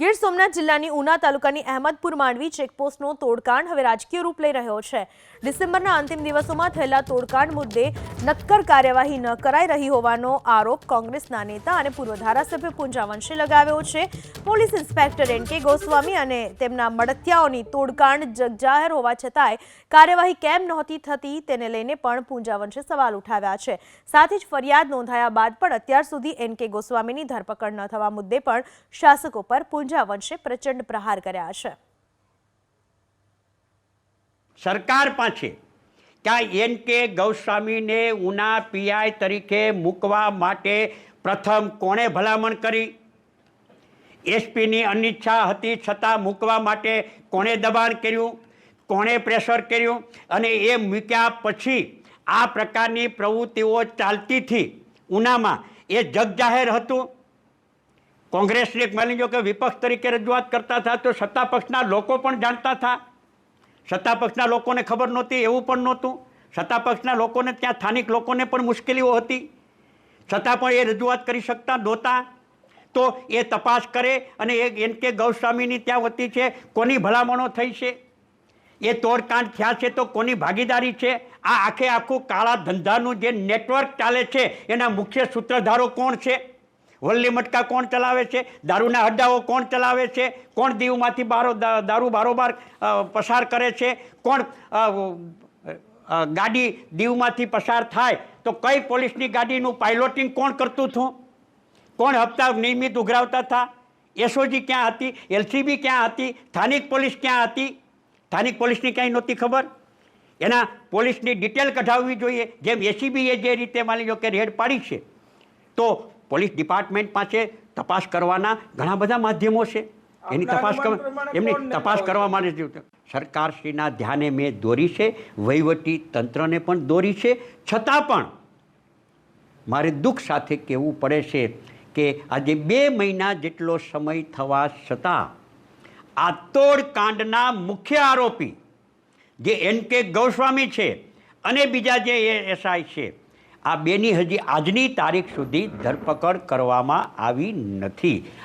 ગીર સોમનાથ જિલ્લાની ઉના તાલુકાની અહેમદપુર માંડવી ચેકપોસ્ટનો તોડકાંડ હવે રાજકીય રૂપ લઈ રહ્યો છે. ડિસેમ્બરના અંતિમ દિવસોમાં થયેલા તોડકાંડ મુદ્દે નક્કર કાર્યવાહી ન કરાઈ રહી હોવાનો આરોપ કોંગ્રેસના નેતા અને પૂર્વ ધારાસભ્ય પૂંજાવંશે લગાવ્યો છે. પોલીસ ઇન્સ્પેક્ટર એન કે ગોસ્વામી અને તેમના મળતિયાઓની તોડકાંડ જગજાહેર હોવા છતાંય કાર્યવાહી કેમ નહોતી થતી તેને લઈને પણ પૂંજાવંશે સવાલ ઉઠાવ્યા છે. સાથે જ ફરિયાદ નોંધાયા બાદ પણ અત્યાર સુધી એન કે ગોસ્વામીની ધરપકડ ન થવા મુદ્દે પણ શાસકો પર પૂંજા વંશે પ્રચંડ પ્રહાર કર્યા છે સરકાર પાસે ક્યાં એન કે ગૌસ્વામીને ઉના પીઆઈ તરીકે મૂકવા માટે પ્રથમ કોણે ભલામણ કરી? એસપીની અનિચ્છા હતી છતાં મૂકવા માટે કોણે દબાણ કર્યું? કોણે પ્રેશર કર્યું? અને એ મૂક્યા પછી આ પ્રકારની પ્રવૃત્તિઓ ચાલતી હતી. ઉનામાં એ જગજાહેર હતું. કોંગ્રેસને એક માની લો કે વિપક્ષ તરીકે રજૂઆત કરતા હતા તો સત્તા પક્ષના લોકો પણ જાણતા હતા. સત્તા પક્ષના લોકોને ખબર નહોતી, એવું પણ નહોતું. સત્તા પક્ષના લોકોને ત્યાં સ્થાનિક લોકોને પણ મુશ્કેલીઓ હતી. છતાં પણ એ રજૂઆત કરી શકતા નહોતા. તો એ તપાસ કરે અને એ એન કે ગૌસ્વામીની ત્યાં વતી છે, કોની ભલામણો થઈ છે? એ તોડકાંડ થયા છે તો કોની ભાગીદારી છે? આ આખે આખું કાળા ધંધાનું જે નેટવર્ક ચાલે છે, એના મુખ્ય સૂત્રધારો કોણ છે? વલ્લી મટકા કોણ ચલાવે છે? દારૂના અડ્ડાઓ કોણ ચલાવે છે? કોણ દીવમાંથી બારો દારૂ બારોબાર પસાર કરે છે? કોણ ગાડી દીવમાંથી પસાર થાય તો કઈ પોલીસની ગાડીનું પાઇલોટિંગ કોણ કરતું હતું? કોણ હપ્તા નિયમિત ઉઘરાવતા હતા? એસઓજી ક્યાં હતી? એલસીબી ક્યાં હતી? સ્થાનિક પોલીસ ક્યાં હતી? સ્થાનિક પોલીસની ક્યાંય નહોતી ખબર? એના પોલીસની ડિટેલ કઢાવવી જોઈએ. જેમ એસીબીએ જે રીતે માની લો કે રેડ પાડી છે, તો પોલીસ ડિપાર્ટમેન્ટ પાસે તપાસ કરવાના ઘણા બધા માધ્યમો છે. એની તપાસ એમની તપાસ કરવા માટે સરકારશ્રીના ધ્યાને મેં દોરી છે વહીવટી તંત્રને પણ દોરી છે. છતાં પણ મારે દુઃખ સાથે કહેવું પડે છે કે આજે બે મહિના જેટલો સમય થવા છતાં આ તોડકાંડના મુખ્ય આરોપી જે એન કે ગૌસ્વામી છે અને બીજા જે એસઆઈ છે આ બેની હજી આજની તારીખ સુધી ધરપકડ કરવામાં આવી નથી.